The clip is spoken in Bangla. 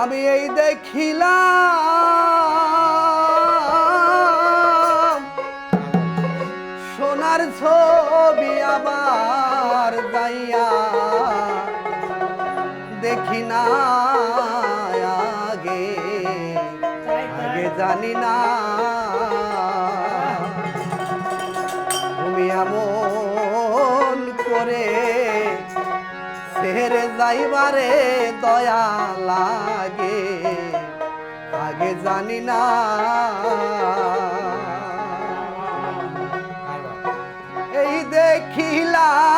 আমি এই দেখিলাম, সোনার ছবি আবার গাইয়া দেখি না আগে আগে জানি না। তুমি এমন সেরে যাইবারে দয়া লাগে আগে জানি না। এই দেখিলাম